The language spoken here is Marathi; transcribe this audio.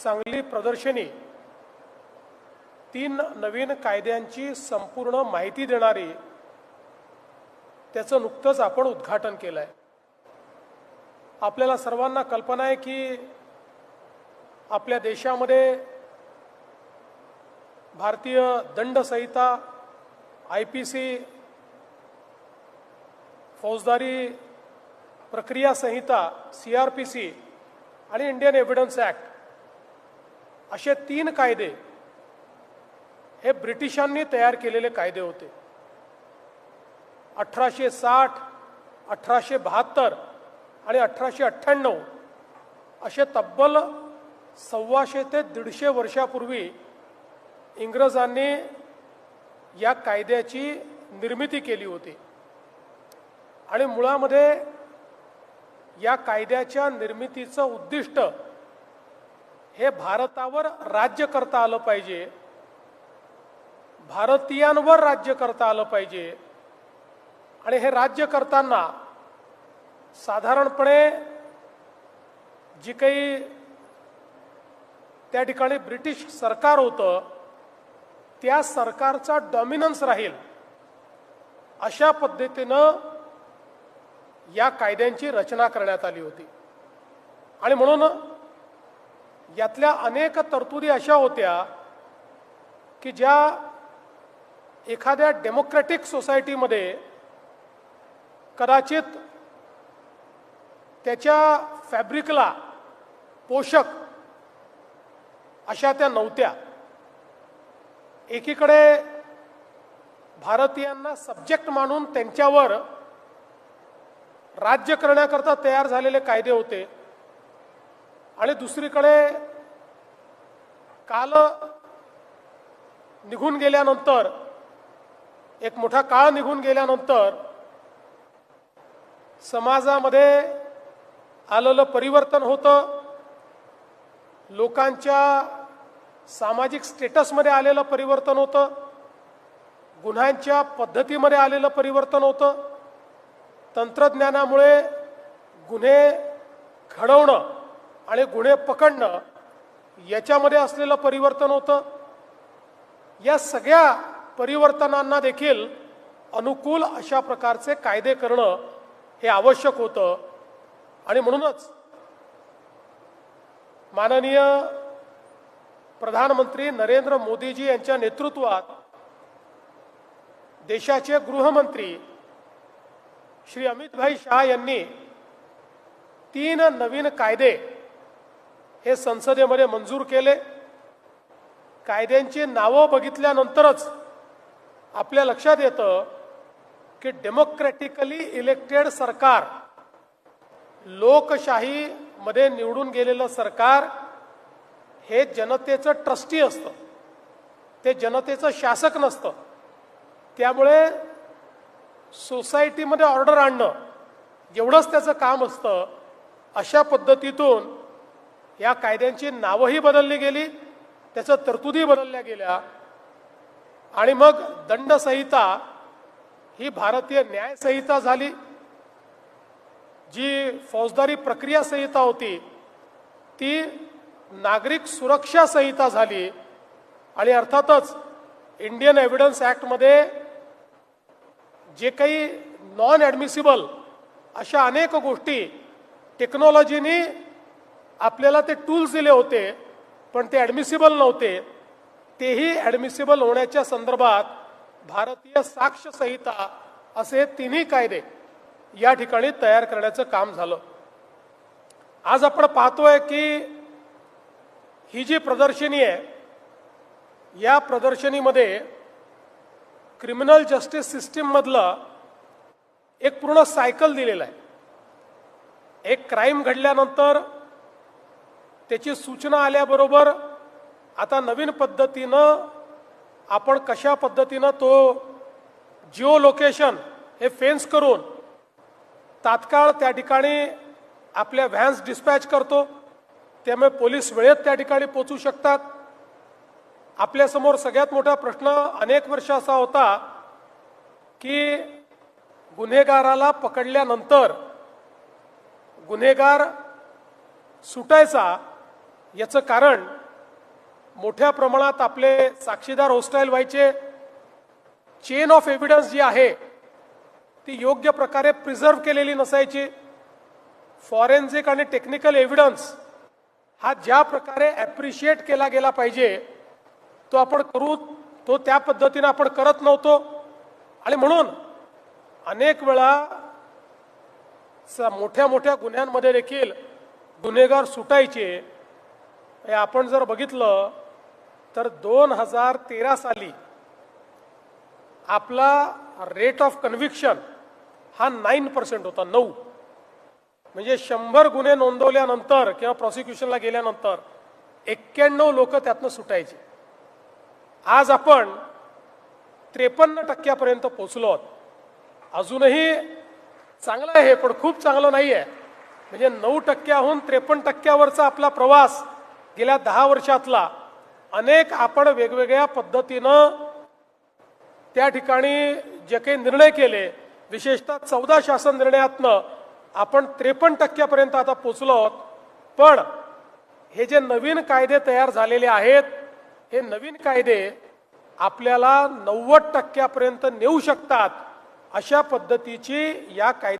चांगली प्रदर्शनी तीन नवीन कायद्यांची संपूर्ण माहिती देणारी त्याचं नुकतंच आपण उद्घाटन केलं आहे आपल्याला सर्वांना कल्पना आहे की आपल्या देशामध्ये भारतीय दंड संहिता आय पी सी फौजदारी प्रक्रिया संहिता सी आर पी सी आणि इंडियन एव्हिडन्स ॲक्ट असे तीन कायदे हे ब्रिटिशांनी तयार केलेले कायदे होते. अठराशे साठ अठराशे बहात्तर आणि अठराशे अठ्ठ्याण्णव असे तब्बल सव्वाशे ते दीडशे वर्षापूर्वी इंग्रजांनी या कायद्याची निर्मिती केली होती. आणि मुळामध्ये या कायद्याच्या निर्मितीचं उद्दिष्ट हे भारतावर राज्य करता आलं पाहिजे. भारतीयांवर राज्य करता आलं पाहिजे. आणि हे राज्य करताना साधारणपणे जी काही त्या ठिकाणी ब्रिटिश सरकार होतं त्या सरकारचा डॉमिनन्स राहील अशा पद्धतीनं या कायद्यांची रचना करण्यात आली होती. आणि म्हणून यातल्या अनेक तरतुदी अशा होत्या की ज्या एखाद्या डेमोक्रॅटिक सोसायटीमध्ये कदाचित त्याच्या फॅब्रिकला पोषक अशा त्या नव्हत्या. एकीकडे भारतीयांना सब्जेक्ट मानून त्यांच्यावर राज्य करण्याकरता तयार झालेले कायदे होते. आणि दुसरीकडे काल निघून गेल्यानंतर एक मोठा काळ निघून गेल्यानंतर समाजामध्ये आलेलं परिवर्तन होतं. लोकांच्या सामाजिक स्टेटसमध्ये आलेलं परिवर्तन होतं. गुन्ह्यांच्या पद्धतीमध्ये आलेलं परिवर्तन होतं. तंत्रज्ञानामुळे गुन्हे घडवणं आणि गुन्हे पकडणं याच्यामध्ये असलेलं परिवर्तन होतं. या सगळ्या परिवर्तनांना देखील अनुकूल अशा प्रकारचे कायदे करणं हे आवश्यक होतं. आणि म्हणूनच माननीय प्रधानमंत्री नरेंद्र मोदीजी यांच्या नेतृत्वात देशाचे गृहमंत्री श्री अमितभाई शहा यांनी तीन नवीन कायदे हे संसदेमध्ये मंजूर केले. कायद्यांची नावं बघितल्यानंतरच आपल्या लक्षात येतं की डेमोक्रॅटिकली इलेक्टेड सरकार लोकशाहीमध्ये निवडून गेलेलं सरकार हे जनतेचं ट्रस्टी असतं. ते जनतेचं शासक नसतं. त्यामुळे सोसायटीमध्ये ऑर्डर आणणं एवढंच त्याचं काम असतं अशा पद्धतीतून या कायद्यांची नावंही बदलली गेली त्याचं तरतुदी बदलल्या गेल्या. आणि मग दंडसंहिता ही भारतीय न्यायसंहिता झाली. जी फौजदारी प्रक्रिया संहिता होती ती नागरिक सुरक्षा संहिता झाली. आणि अर्थातच इंडियन एव्हिडन्स ॲक्टमध्ये जे काही नॉन ॲडमिसिबल अशा अनेक गोष्टी टेक्नॉलॉजीनी आपल्याला ते टूल्स दिले होते पण ते ॲडमिसिबल नव्हते. तेही ॲडमिसिबल होण्याच्या संदर्भात भारतीय साक्ष संहिता असे तिन्ही कायदे या ठिकाणी तयार करण्याचं काम झालं. आज आपण पाहतोय की ही जी प्रदर्शनी आहे या प्रदर्शनीमध्ये क्रिमिनल जस्टिस सिस्टीममधलं एक पूर्ण सायकल दिलेलं आहे. एक क्राईम घडल्यानंतर त्याची सूचना आल्याबरोबर आता नवीन पद्धतीनं आपण कशा पद्धतीनं तो जिओ लोकेशन हे फेन्स करून तात्काळ त्या ठिकाणी आपल्या व्हॅन्स डिस्पॅच करतो. त्यामुळे पोलीस वेळेत त्या ठिकाणी पोचू शकतात. आपल्यासमोर सगळ्यात मोठा प्रश्न अनेक वर्ष असा होता की गुन्हेगाराला पकडल्यानंतर गुन्हेगार सुटायचा याचं कारण मोठ्या प्रमाणात आपले साक्षीदार होस्टाईल व्हायचे. चेन ऑफ एव्हिडन्स जी आहे ती योग्य प्रकारे प्रिझर्व केलेली नसायची. फॉरेन्सिक आणि टेक्निकल एव्हिडन्स हा ज्या प्रकारे ॲप्रिशिएट केला गेला पाहिजे तो आपण करू तो त्या पद्धतीनं आपण करत नव्हतो. आणि म्हणून अनेक वेळा स- मोठ्या मोठ्या गुन्ह्यांमध्ये देखील गुन्हेगार सुटायचे. आपण जर बघितलं तर दोन हजार तेरा साली आपला रेट ऑफ कन्व्हिक्शन हा नाईन पर्सेंट होता नऊ. म्हणजे शंभर गुन्हे नोंदवल्यानंतर किंवा प्रॉसिक्युशनला गेल्यानंतर एक्क्याण्णव लोक त्यातनं सुटायचे. आज आपण त्रेपन्न टक्क्यापर्यंत पोचलो आहोत. अजूनही चांगलं आहे पण खूप चांगलं नाही आहे म्हणजे नऊ टक्क्याहून त्रेपन्न टक्क्यावरचा आपला प्रवास गेल्या दहा वर्षातला अनेक आपण वेगवेगळ्या पद्धतीनं त्या ठिकाणी जे काही निर्णय केले विशेषतः चौदा शासन निर्णयातनं आपण त्रेपन्न टक्क्यापर्यंत आता पोचलो आहोत. पण हे जे नवीन कायदे तयार झालेले आहेत हे नवीन कायदे आपल्याला नव्वद टक्क्यापर्यंत नेऊ शकतात अशा पद्धतीची या कायद्या